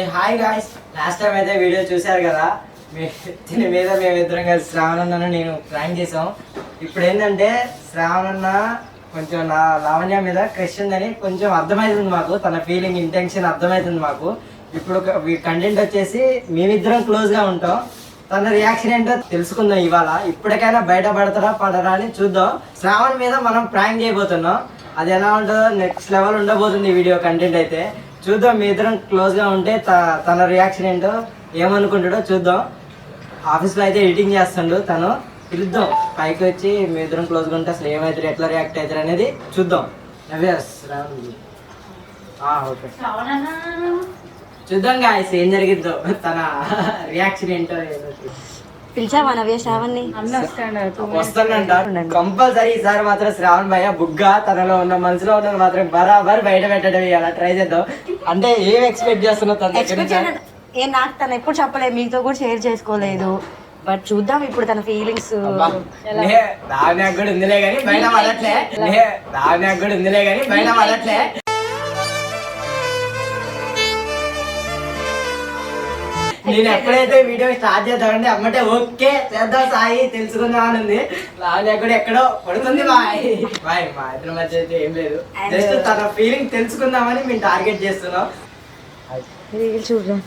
ఏ hi guys last time అయితే video చూశారు కదా. దీని మీద మేమిద్దరం కలిసి శ్రావణన్నను నేను ప్రాంక్ చేసాం ఇప్పుడు ఏంటంటే శ్రావణన్న కొంచెం నా లావణ్య మీద క్రష్ ఉందని కొంచెం అర్థమవుతుంది మాకు. తన ఫీలింగ్ ఇంటెన్షన్ అర్థమవుతుంది మాకు. ఇప్పుడు కంటెంట్ వచ్చేసి మేమిద్దరం క్లోజ్గా ఉంటాం. తన రియాక్షన్ ఏంటో తెలుసుకుందాం ఇవాళ. ఇప్పటికైనా బయట పడతారా పడరా అని చూద్దాం. శ్రావణ్ మీద మనం ప్రాంక్ చేయబోతున్నాం. అది ఎలా ఉంటుందో నెక్స్ట్ లెవెల్ ఉండబోతుంది ఈ వీడియో కంటెంట్ అయితే. చూద్దాం మీ ఇద్దరం క్లోజ్గా ఉంటే తన రియాక్షన్ ఏంటో ఏమనుకుంటాడో చూద్దాం. ఆఫీస్లో అయితే ఎడిటింగ్ చేస్తుండు తను. పిలుద్దాం. పైకి వచ్చి మీ ఇద్దరం క్లోజ్గా ఉంటే అసలు ఏమవుతారు ఎట్లా రియాక్ట్ అవుతారు అనేది చూద్దాం. నవ్యాస్ శ్రావణ్ ఆ, ఓకే. చూద్దాం గాయస్ ఏం జరిగిద్దో తన రియాక్షన్ ఏంటో ఏదో పిలిచావా నవ్య శ్రావణ్ని? వస్తానంట. కంపల్సరీ ఈసారి మాత్రం శ్రావణ్ భయ్య బుగ్గ తనలో ఉన్న మనసులో ఉన్నది మాత్రం బరాబర్ బయట పెట్టడం ఇవాళ ట్రై చేద్దాం. అంటే ఏం ఎక్స్పెక్ట్ చేస్తున్నావు తన దగ్గర ఎక్స్పెక్ట్ నుంచి? ఏ నాకు తను ఎప్పుడు చెప్పలేదు మీతో కూడా షేర్ చేసుకోలేదు. బట్ చూద్దాం ఇప్పుడు తన ఫీలింగ్స్ కూడా ఉందిలే కానీ బయట పడట్లే. కూడా ఉందిలే కానీ బయట పడట్లే. నేను ఎప్పుడైతే వీడియో స్టార్ట్ చేద్దామంటే అమ్మటే ఓకే చేద్దాం సాయి తెలుసుకుందాం అని ఉంది. లావణ్య కూడా ఎక్కడో పడుతుంది బాయ్. బాయ్ మా ఇద్దరి మధ్య అయితే ఏం లేదు. జస్ట్ తన ఫీలింగ్ తెలుసుకుందామని మేము టార్గెట్ చేస్తున్నాం. చూద్దాం.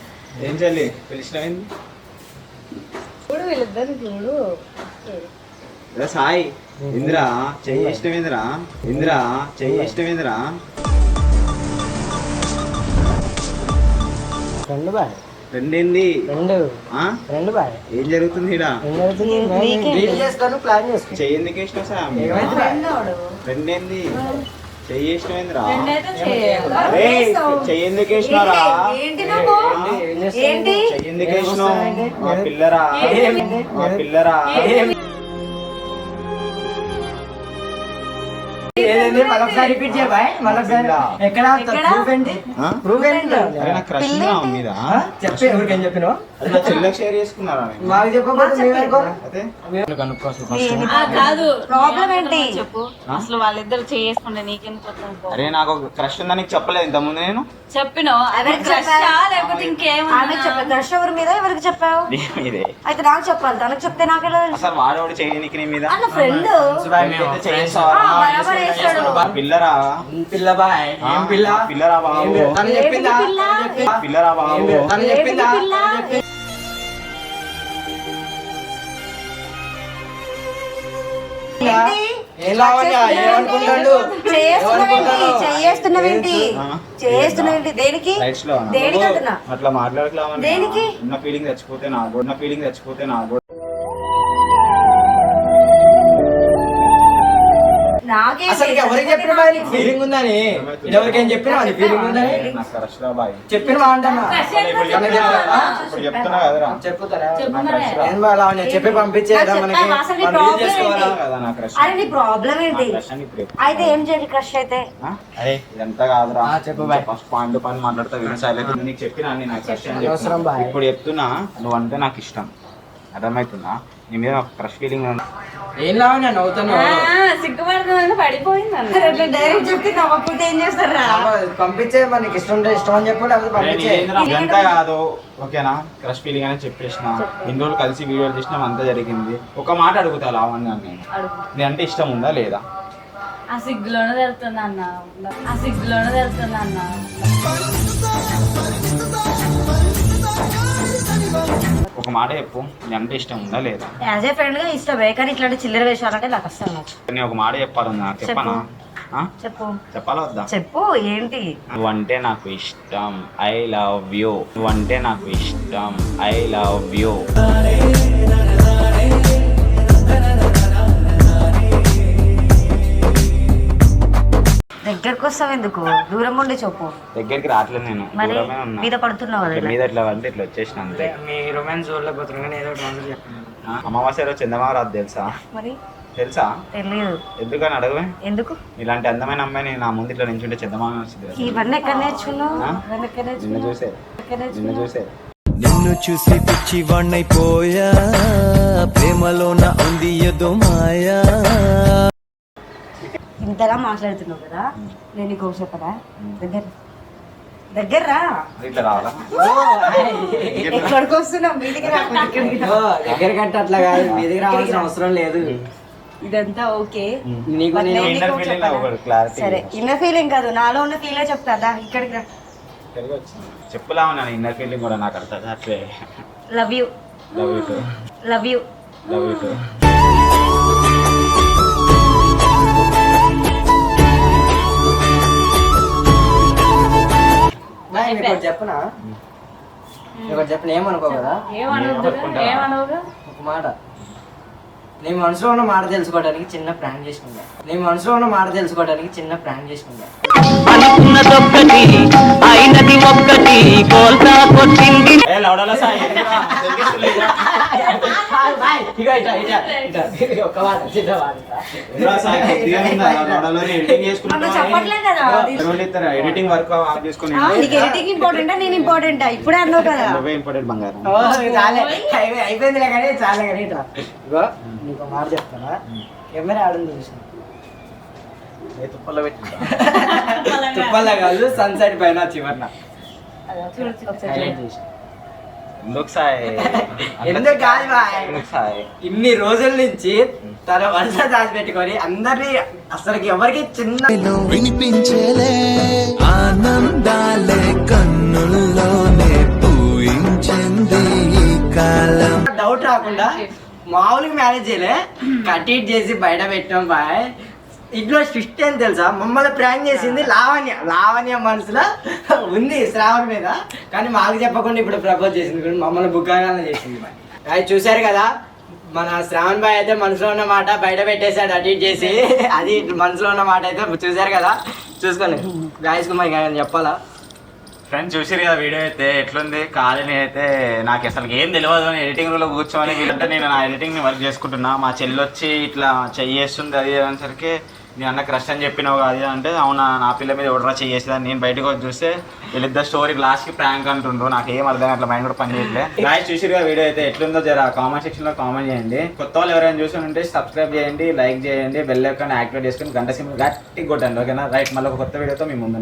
ఏం చెల్లి పిలిచినవింది చూడు వీళ్ళిద్దరు చూడు. సాయి ఇంద్ర చెయ్యి ఇష్టమేంద్రా ఇంద్ర చెయ్యి ఇష్టమేంద్రా రెండు బాయ్. రెండేంది? రెండు. ఆ? రెండు బాయ్. ఏం జరుగుతుంది? నీకేంటి? డీల్ చేసుకొని ప్లాన్ చేసుకో. చెయ్యి ఎందుకు ఇష్టం సార్? రెండేంది? చెయ్యి చెయ్యి ఎందుకు వేసినారా చెయ్యి ఎందుకు వేసినావు మా పిల్లరా? మా పిల్లరా? ఏదండి మళ్ళొకసారి రిపీట్ చేయ బాయ్. మళ్ళొకసారి ఎక్కడ? ఎక్కడ? ప్రూఫ్ ఏంటి? ఆ? ప్రూఫ్ ఏంటి? అరే నాకు క్రష్ ఉందా ఆమె మీద ఆ? చెప్పు ఎవరికేం చెప్పినావు? అది నా చెల్లెకి షేర్ చేసుకున్నారా నేను? మాకు చెప్పకపోతే మేము అనుకో? అయితే కనుక్కో అసలు ఆ, కాదు. ప్రాబ్లం ఏంటి? చెప్పు. అసలు వాళ్ళిద్దరు చేసుకుంటే నీకెందుకు వస్తుంది అరే నాకు ఒక క్రష్ ఉందని చెప్పలేదు ఇంత ముందు నేను లేకపోతే చెప్పావు. క్రష్ ఎవరి మీద? ఎవరికి చెప్పావు? అయితే నాకు చెప్పాలి. తనకు చెప్తే నాకు ఎలా తెలుసు? అసలు వాడోడు చేయనీకి నీ మీద? అన్న ఫ్రెండ్ పిల్లరా? పిల్ల బాయ్? ఏం పిల్ల? ఆ, పిల్లరా బాబు. తను చెప్పిందా? పిల్లరా బాబు? తను చెప్పిందా? దేనికి? అట్లా మాట్లాడట్లా దేనికి? ఉన్న ఫీలింగ్ చచ్చిపోతే నా కూడా ఉన్న ఫీలింగ్ చచ్చిపోతే నా కూడా అసలు ఎవరికి చెప్పిన బాయ్ ఫీలింగ్ ఉందని. ఎవరికేం చెప్పినా అది ఫీలింగ్ ఉందని. చెప్పిన అంటున్నా చెప్తున్నా కదరా. చెప్పుతారా చెప్పు పంపించేదా నాకు మనకి ప్రాబ్లం ఏంటి. అయితే ఏం చేయాలి క్రష్ అయితే? అరే. ఇదంతా కాదురా. చెప్పు. ఫస్ట్ పాయింట్ మాట్లాడతా నీకు చెప్పినా నేను. ఇప్పుడు చెప్తున్నా నువ్వంటే నాకు ఇష్టం. అర్థమవుతుందా? నీ మీద క్రష్ ఫీలింగ్ ఏం లావణ్య నవ్వుతున్నావు సిగ్గుపడుతుందని పడిపోయింది అన్న డైరెక్ట్ చెప్తే నవ్వకపోతే ఏం చేస్తారా? పంపించే మనకి ఇష్టం ఉంటే ఇష్టం అని చెప్పు లేకపోతే పంపించే. ఇదంతా కాదు. ఓకేనా? క్రష్ ఫీలింగ్ అని చెప్పేసిన. ఇన్ని రోజులు కలిసి వీడియోలు చేసినాం అంతా జరిగింది. ఒక మాట అడుగుతా లావణ్య నేను నీ అంటే ఇష్టం ఉందా లేదా? ఆ సిగ్గులోనే తెలుస్తుంది అన్న. ఆ సిగ్గులోనే తెలుస్తుంది అన్న. ఒక మాట చెప్పు. అంటే ఇష్టం ఉందా లేదా? యాజ్ ఏ ఫ్రెండ్గా ఇష్టమే కానీ ఇట్లాంటి చిల్లర వేషాలంటే నాకు అస్సలు నచ్చు నేను ఒక మాట చెప్పాలన్నా చెప్పనా? ఆ? చెప్పు. చెప్పాలా వద్దా? చెప్పు ఏంటి? నువ్వంటే నాకు ఇష్టం. ఐ లవ్ యూ నువ్వంటే నాకు ఇష్టం. ఐ లవ్ యూ దగ్గరకు వస్తావు ఎందుకు దూరం ఉండి చెప్పు. దగ్గరికి రావట్లేదు నేను. మరి దూరమే ఉన్నా. మీద పడుతున్నావు కదా ఇట్లా. మీద ఇట్లా అంటే ఇట్లా వచ్చేసిన అంతే. మీ రొమాన్స్ చూడలేకపోతున్నాం కానీ ఏదో ఒకటి ఆన్సర్ చెప్పండి. ఆ? అమావాస్య రోజు చందమామ రాదు తెలుసా? మరి? తెలుసా? తెలియదు ఎందుకని అడగవే? ఎందుకు? ఇలాంటి అందమైన అమ్మాయిని నా ముందు ఇట్లా నించుంటే చందమామ వచ్చింది కదా. ఇవన్నీ ఎక్కడ నేర్చుకున్నావు? ఆ? ఇవన్నీ ఎక్కడ నిన్ను నేర్చుకున్నావు? చూసే. ఎక్కడ నిన్ను నేర్చుకున్నావు చూసే. నిన్ను చూసి పిచ్చి వాణ్ణైపోయా. ప్రేమలోన ఉంది ఏదో మాయా ఇంతగా మాట్లాడుతున్నావు కదా నేను నీకు చెప్పరా దగ్గర దగ్గర రా ఇట్లా రావాలా? ఎక్కడికి వస్తున్నాం మీదికి రా ఇక్కడికి రా. ఓ, దగ్గర కట్ట అట్లా కాదు మీ దగ్గర రావాల్సిన అవసరం లేదు. ఇదంతా ఓకే. సరే ఇన్నర్ ఫీలింగ్ కాదు నాలో ఉన్న ఫీలే చెప్తా ఇక్కడికి రా. చెప్పులా ఉన్నాను ఇన్నర్ ఫీలింగ్ కూడా నాకు అర్థం అట్లే love you love you love you love you చెప్పనా? ఒకటి చెప్పను ఏమనుకో కదా? ఒక మాట. నీ మనసులో ఉన్న మాట తెలుసుకోవడానికి చిన్న ప్రాంక్ చేసుకుందా నీ మనసులో ఉన్న మాట తెలుసుకోవడానికి చిన్న ప్రాంక్ చేసుకుందా అనుకున్నదొక్కటి అయినది ఒక్కటి కోల్తా కొట్టింది. ఇక ఇట్లా ఇట్లా ఇట్లా. ఒక్క చిన్న ఎడిటింగ్ మనం చెప్పట్లే కదా అది. ఎడిటింగ్ వర్క్ ఆఫ్ చేసుకుని ఎడిటింగ్ ఇంపార్టెంటా నేను ఇంపార్టెంటా ఇప్పుడే అన్నావు కదా. నువ్వే ఇంపార్టెంట్ బంగారం. అయిపోయిందిలే కానీ చాలే కానీ ఇట్లా. ఇగో నీకు మాట చెప్తానా కెమెరా ఆడుంది చూసిన. తుప్పల్లో పెట్టిందా తుప్పల్లా కాదు సన్సెట్ పైన చివరిన. చేసిన. ఎందుకు కాదు బాయ్? ఇన్ని రోజుల నుంచి తన వరుస దాచిపెట్టుకొని అందరినీ అసలుకి ఎవరికి చిన్న వినిపించేలే ఆనందాలే కన్నుల్లోనే పూయించింది ఈ కాలం. డౌట్ రాకుండా మామూలుగా మేనేజ్ చేయలే. కట్ చేసి బయట పెట్టాం బాయ్. ఇంట్లో ట్విస్ట్ ఏం తెలుసా? మమ్మల్ని ప్రాంక్ చేసింది లావణ్య. లావణ్య మనసులో ఉంది శ్రావణ్ మీద. కానీ మాకు చెప్పకుండా ఇప్పుడు ప్రపోజ్ చేసింది మమ్మల్ని బుక్కాగానే చేసింది అది చూశారు కదా? మన శ్రావణ్ బాయ్ అయితే మనసులో ఉన్న మాట బయట పెట్టేశాడు అటు ఇటు చేసి. అది మనసులో ఉన్న మాట అయితే చూశారు కదా? చూసుకోండి. గాయస్ కుమార్ చెప్పాలా? ఫ్రెండ్స్ చూసిరు కదా వీడియో అయితే? ఎట్లుంది? కాలని అయితే నాకు అసలు ఏం తెలియదు అని ఎడిటింగ్ రూమ్లో కూర్చోమని వీళ్ళంటే నేను నా ఎడిటింగ్ని వర్క్ చేసుకుంటున్నా. మా చెల్లి వచ్చి ఇట్లా చెయ్యేస్తుంది అది అనేసరికి నేను అన్న క్రష్ అని చెప్పినావు అది అంటే అవునా నా పిల్ల మీద ఎవడరా చేసేదాన్ని నేను బయటకు వచ్చి చూస్తే వీళ్ళిద్దరు స్టోరీ లాస్ట్కి ప్రాంక్ అంటుండ్రు. నాకు ఏం అర్థం అట్లా మైండ్ కూడా పని చేయట్లే. లాస్ట్ చూసిరు వీడియో అయితే? ఎట్లుందో జర కామెంట్ సెక్షన్లో కామెంట్ చేయండి. కొత్త వాళ్ళు ఎవరైనా చూసి ఉంటే సబ్స్క్రైబ్ చేయండి లైక్ చేయండి బెల్ ఐకాన్ యాక్టివేట్ చేసుకుని గంట సిమ్ గట్టి కొట్టండి ఓకేనా రైట్ మళ్ళీ ఒక కొత్త వీడియోతో మీ ముందు